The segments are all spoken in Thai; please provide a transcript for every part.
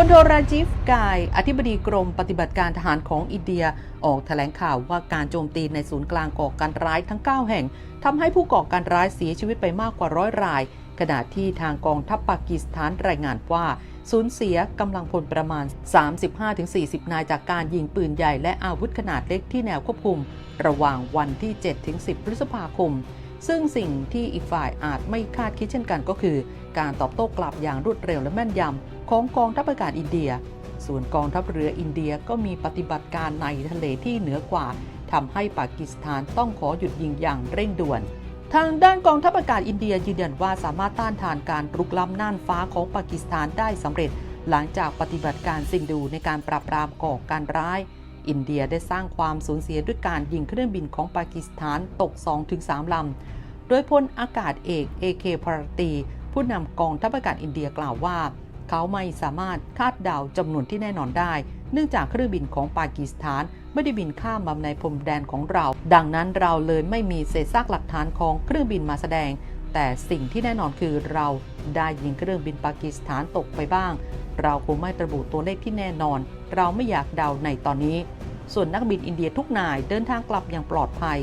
พลโทราจิฟกาย อธิบดีกรมปฏิบัติการทหารของอินเดีย ออกแถลงข่าวว่าการโจมตีในศูนย์กลางก่อการร้ายทั้ง 9 แห่งทำให้ผู้ก่อการร้ายเสียชีวิตไปมากกว่าร้อยราย ขณะที่ทางกองทัพปากีสถานรายงานว่า สูญเสียกำลังพลประมาณ 35-40 นายจากการยิงปืนใหญ่และอาวุธขนาดเล็กที่แนวควบคุม ระหว่างวันที่ 7-10 พฤษภาคม ซึ่งสิ่งที่อีกฝ่ายอาจไม่คาดคิดเช่นกันก็คือ การตอบโต้กลับอย่างรวดเร็วและแม่นยำของกองทัพอากาศอินเดีย ส่วนกองทัพเรืออินเดียก็มีปฏิบัติการในทะเลที่เหนือกว่าทำให้ปากีสถานต้องขอหยุดยิงอย่างเร่งด่วน ทางด้านกองทัพอากาศอินเดียยืนยันว่าสามารถต้านทานการรุกล้ำน่านฟ้าของปากีสถานได้สำเร็จ หลังจากปฏิบัติการซินดูในการปราบปรามก่อการร้าย อินเดียได้สร้างความสูญเสียด้วยการยิงเครื่องบินของปากีสถานตก 2-3 ลำ โดยพลอากาศเอกเอเคพารตี ผู้นำกองทัพอากาศอินเดียกล่าวว่า เขาไม่สามารถคาดเดาจำนวนที่แน่นอนได้ เนื่องจากเครื่องบินของปากีสถานไม่ได้บินข้ามมาในพรมแดนของเรา ดังนั้นเราเลยไม่มีเศษซากหลักฐานของเครื่องบินมาแสดง แต่สิ่งที่แน่นอนคือเราได้ยิงเครื่องบินปากีสถานตกไปบ้าง เราคงไม่ระบุตัวเลขที่แน่นอน เราไม่อยากเดาในตอนนี้ ส่วนนักบินอินเดียทุกนายเดินทางกลับอย่างปลอดภัย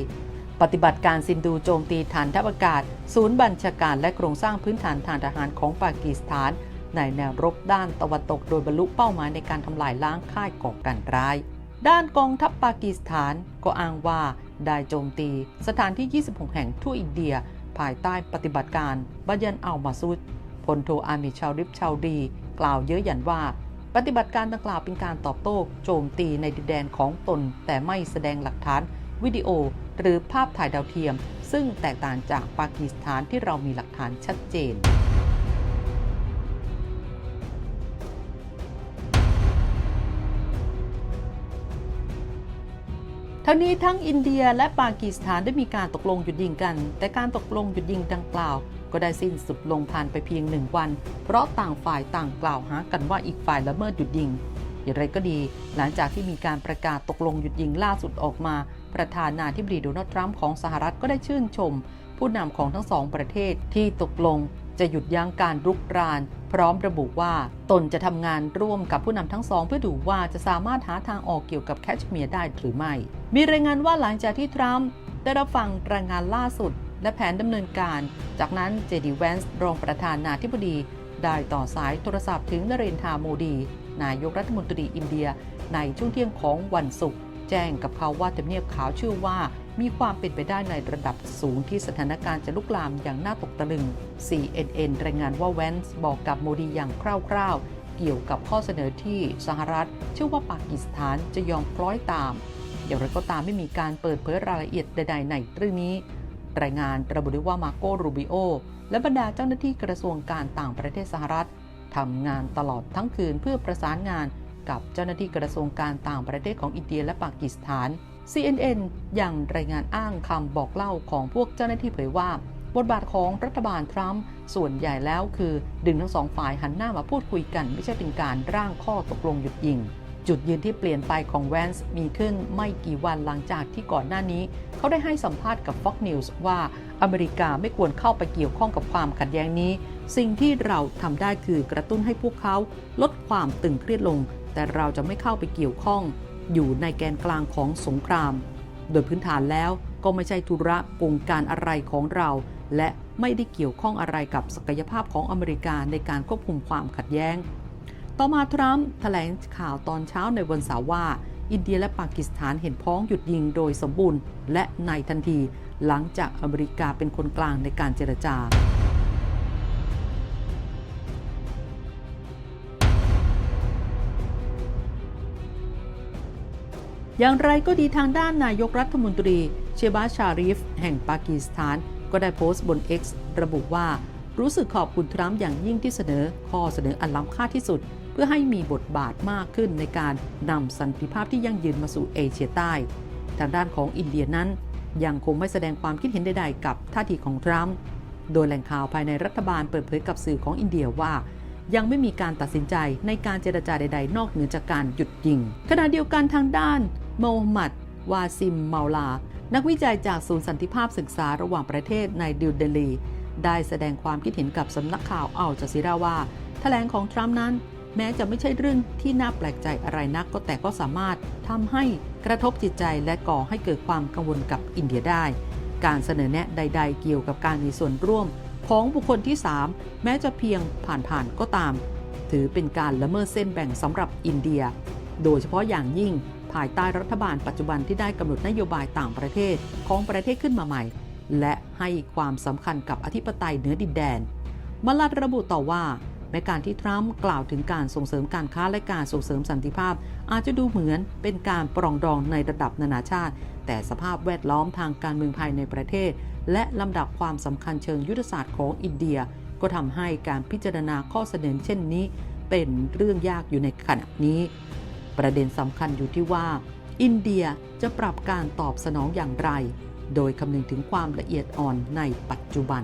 ปฏิบัติการซินดูโจมตีฐานทัพอากาศ ศูนย์บัญชาการและโครงสร้างพื้นฐานทางทหารของปากีสถาน ในแนวรบด้านตะวันตกโดยบรรลุเป้าหมายในการทำลายล้างค่ายก่อการร้าย ด้านกองทัพปากีสถานก็อ้างว่าได้โจมตีสถานที่ 26 แห่งทั่วอินเดีย ภายใต้ปฏิบัติการบัยันอัลมาซุดพลโทอามิชาวริฟชาวดี กล่าวเย้ยหยันว่า ปฏิบัติการดังกล่าวเป็นการตอบโต้ โจมตีในดินแดนของตน แต่ไม่แสดงหลักฐาน วิดีโอ หรือภาพถ่ายดาวเทียม ซึ่งแตกต่างจากปากีสถานที่เรามีหลักฐานชัดเจนทั้งนี้ทั้งอินเดียและปากีสถานได้มีการตกลงหยุดยิงกัน แต่การตกลงหยุดยิงดังกล่าว ก็ได้สิ้นสุดลงผ่านไปเพียงหนึ่งวัน เพราะต่างฝ่ายต่างกล่าวหากันว่าอีกฝ่ายละเมิดหยุดยิง อย่างไรก็ดี หลังจากที่มีการประกาศตกลงหยุดยิงล่าสุดออกมา ประธานาธิบดีโดนัลด์ทรัมป์ของสหรัฐก็ได้ชื่นชม ผู้นำของทั้งสองประเทศที่ตกลงจะหยุดยั้งการรุกราน พร้อมระบุว่าตนจะทำงานร่วมกับผู้นำทั้งสอง เพื่อดูว่าจะสามารถหาทางออกเกี่ยวกับแคชเมียร์ได้หรือไม่ มีรายงานว่าหลังจากที่ทรัมป์ได้รับฟังรายงานล่าสุด และแผนดำเนินการ จากนั้นเจดีแวนส์รองประธานาธิบดี ได้ต่อสายโทรศัพท์ถึงนเรนทาโมดี นายกรัฐมนตรีอินเดีย ในช่วงเที่ยงของวันศุกร์ แจ้งกับเขาว่าทำเนียบขาวเชื่อว่ามีความเป็นไปได้ในระดับสูงที่สถานการณ์จะลุกลามอย่างน่าตกตะลึง CNN รายงานว่าแวนส์บอกกับโมดีอย่างคร่าวๆ เกี่ยวกับข้อเสนอที่สหรัฐ เชื่อว่าปากีสถานจะยอมคล้อยตาม อย่างไรก็ตามไม่มีการเปิดเผยรายละเอียดใดๆในเรื่องนี้ รายงานระบุด้วยว่ามาโกรูบิโอและบรรดาเจ้าหน้าที่กระทรวงการต่างประเทศสหรัฐทำงานตลอดทั้งคืนเพื่อประสานงาน กับเจ้าหน้าที่กระทรวงการต่างประเทศของอินเดียและปากีสถาน CNN ยังรายงานอ้างคำบอกเล่าของพวกเจ้าหน้าที่เผยว่า บทบาทของรัฐบาลทรัมป์ส่วนใหญ่แล้วคือ ดึงทั้งสองฝ่ายหันหน้ามาพูดคุยกัน ไม่ใช่เป็นการร่างข้อตกลงหยุดยิง จุดยืนที่เปลี่ยนไปของแวนส์มีขึ้นไม่กี่วันหลังจากที่ก่อนหน้านี้ เขาได้ให้สัมภาษณ์กับ Fox News ว่าอเมริกาไม่ควรเข้าไปเกี่ยวข้องกับความขัดแย้งนี้ สิ่งที่เราทำได้คือกระตุ้นให้พวกเขาลดความตึงเครียดลง แต่เราจะไม่เข้าไปเกี่ยวข้อง อยู่ในแกนกลางของสงคราม โดยพื้นฐานแล้วก็ไม่ใช่ธุระกงการอะไรของเรา และไม่ได้เกี่ยวข้องอะไรกับศักยภาพของอเมริกาในการควบคุมความขัดแย้ง ต่อมาทรัมป์แถลงข่าวตอนเช้าในวันเสาร์ว่า อินเดียและปากีสถานเห็นพ้องหยุดยิงโดยสมบูรณ์ และในทันที หลังจากอเมริกาเป็นคนกลางในการเจรจา อย่างไรก็ดีทางด้านนายกรัฐมนตรี เชบาชาริฟ แห่งปากีสถาน ก็ได้โพสต์บน X ระบุว่า รู้สึกขอบคุณทรัมป์อย่างยิ่งที่เสนอ ข้อเสนออันล้ำค่าที่สุด เพื่อให้มีบทบาทมากขึ้นในการนำสันติภาพที่ยั่งยืนมาสู่เอเชียใต้ ทางด้านของอินเดียนั้น ยังคงไม่แสดงความคิดเห็นใดๆ กับท่าทีของทรัมป์โดยแหล่งข่าวภายในรัฐบาลเปิดเผยกับสื่อของอินเดียว่ายังไม่มีการตัดสินใจในการเจรจาใด ๆ นอกเหนือจากการหยุดยิง ขณะเดียวกันทางด้าน โมฮัมหมัด วาซิมเมาลา นักวิจัยจากศูนย์สันติภาพศึกษาระหว่างประเทศในดิวเดลี ได้แสดงความคิดเห็นกับสำนักข่าวอัลจาซีราว่าแถลงของทรัมป์นั้น แม้จะไม่ใช่เรื่องที่น่าแปลกใจอะไรนักก็แต่ก็สามารถทำให้กระทบจิตใจและก่อให้เกิดความกังวลกับอินเดียได้ การเสนอแนะใด ๆ เกี่ยวกับการมีส่วนร่วมของบุคคลที่ 3 แม้จะเพียงผ่านๆก็ตาม ถือเป็นการละเมิดเส้นแบ่งสำหรับอินเดีย โดยเฉพาะอย่างยิ่ง ภายใต้รัฐบาลปัจจุบันที่ได้กำหนดนโยบายต่างประเทศของประเทศขึ้นมาใหม่ และให้ความสำคัญกับอธิปไตยเหนือดินแดน มาลัดระบุต่อว่าแม้การที่ทรัมป์กล่าวถึงการส่งเสริมการค้าและการส่งเสริมสันติภาพ อาจจะดูเหมือนเป็นการปรองดองในระดับนานาชาติ แต่สภาพแวดล้อมทางการเมืองภายในประเทศ และลำดับความสำคัญเชิงยุทธศาสตร์ของอินเดีย ก็ทำให้การพิจารณาข้อเสนอเช่นนี้ เป็นเรื่องยากอยู่ในขณะนี้ ประเด็นสำคัญอยู่ที่ว่า อินเดียจะปรับการตอบสนองอย่างไร โดยคำนึงถึงความละเอียดอ่อนในปัจจุบัน